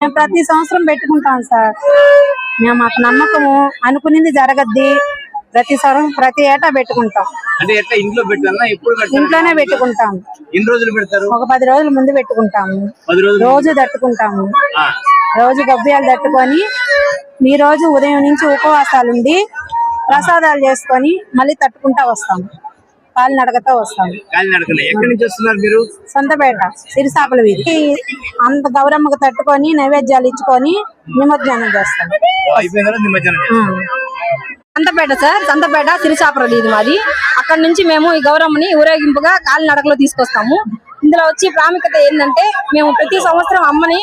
మేము ప్రతి సంవత్సరం పెట్టుకుంటాం సార్. మేము మాకు నమ్మకము అనుకునేది జరగద్ది. ప్రతి సంవత్సరం ప్రతి ఏటా పెట్టుకుంటాం. అంటే ఎట్లా ఇంట్లో పెట్టాలా ఎప్పుడు పెడతారు? ఇంట్లోనే పెట్టుకుంటాం. ఎన్ని రోజులు పెడతారు? ఒక పది రోజుల ముందు పెట్టుకుంటాము. పది రోజులు రోజు తట్టుకుంటాము. ఆ, రోజు గబ్బియాలు తట్టుకొని ఈ రోజు ఉదయం నుంచి ఉపవాసాలు ఉండి ప్రసాదాలు చేసుకొని మళ్ళీ తట్టుకుంటా వస్తాము. కాలు నడకతో వస్తాము. కాలినడకన ఎక్కడి నుంచి వస్తున్నారు మీరు? సొంతపేట సిరిసాపల వీధి. అంత గౌరమ్మకు తట్టుకొని నైవేద్యాలు ఇచ్చుకొని నిమజ్జనం చేస్తాం ఓ, అయిపోయిన తర్వాత నిమజ్జనం చేస్తారు. సంతపేట సార్ సంతపేట సిరిసాపురం ఇది మాది. అక్కడ నుంచి మేము ఈ గౌరమ్మని ఊరేగింపుగా కాలినడకలో తీసుకొస్తాము. ఇందులో వచ్చి ప్రాముఖ్యత ఏంటంటే మేము ప్రతి సంవత్సరం అమ్మని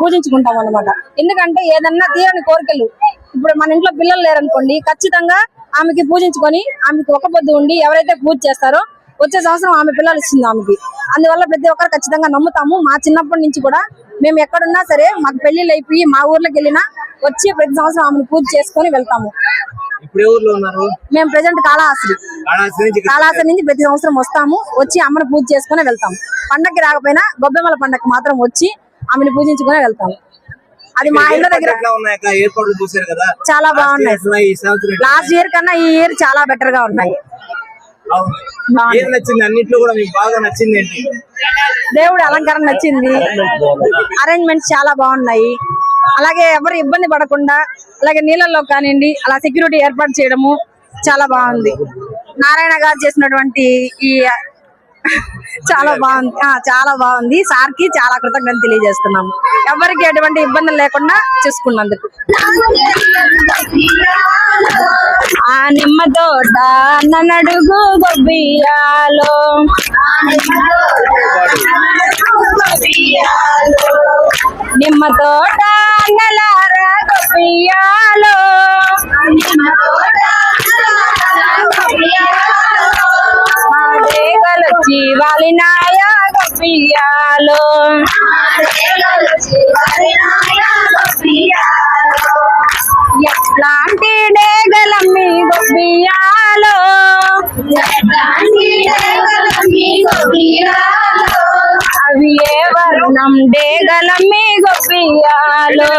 పూజించుకుంటాం అన్నమాట ఎందుకంటే ఏదన్నా తీరని కోరికలు ఇప్పుడు మన ఇంట్లో పిల్లలు లేరనుకోండి ఖచ్చితంగా ఆమెకి పూజించుకొని ఆమెకి ఒక పొద్దు ఉండి ఎవరైతే పూజ చేస్తారో వచ్చే సంవత్సరం ఆమె పిల్లలు ఇస్తుంది ఆమెకి. అందువల్ల ప్రతి ఒక్కరు ఖచ్చితంగా నమ్ముతాము. మా చిన్నప్పటి నుంచి కూడా మేము ఎక్కడున్నా సరే మాకు పెళ్ళిళ్ళు అయిపోయి మా ఊర్లోకి వెళ్ళినా వచ్చి ప్రతి సంవత్సరం ఆమెను పూజ చేసుకొని వెళ్తాము. మేము ప్రజెంట్ కాళహస్తి. కాళహస్తి నుంచి ప్రతి సంవత్సరం వస్తాము. వచ్చి అమ్మని పూజ చేసుకుని వెళ్తాము. పండగకి రాకపోయినా గొబ్బెమ్మల పండగకి మాత్రం వచ్చి ఆమెను పూజించుకుని వెళ్తాము. అది మా ఇళ్ళ దగ్గర చాలా బాగున్నాయి? లాస్ట్ ఇయర్ కన్నా ఈ ఇయర్ చాలా బెటర్గా ఉన్నాయి. అవును. ఏది నచ్చింది? అన్నిట్లో కూడా మీకు బాగా నచ్చింది ఏంటి? దేవుడి అలంకరణ నచ్చింది. అరేంజ్మెంట్స్ చాలా బాగున్నాయి. అలాగే ఎవరు ఇబ్బంది పడకుండా అలాగే నీళ్ళల్లో కానివ్వండి అలా సెక్యూరిటీ ఏర్పాటు చేయడము చాలా బాగుంది. నారాయణ గారు చేసినటువంటి ఈ చాలా బాగుంది. ఆ, చాలా బాగుంది. సార్కి చాలా కృతజ్ఞత తెలియజేస్తున్నాము ఎవరికి ఎటువంటి ఇబ్బందులు లేకుండా చూసుకున్నందుకు. ఆ నిమ్మ తోట నన్నడుగు గొబ్బియాలో నిమ్మ తోట నలార గొబ్బియాలో డేగలొచ్చి వాలినాయ గొబ్బియాలో ఎట్లాంటి డేగలమ్మి గొబ్బియాలో అవి ఏ వర్ణం డేగలమ్మి గొప్పియాలో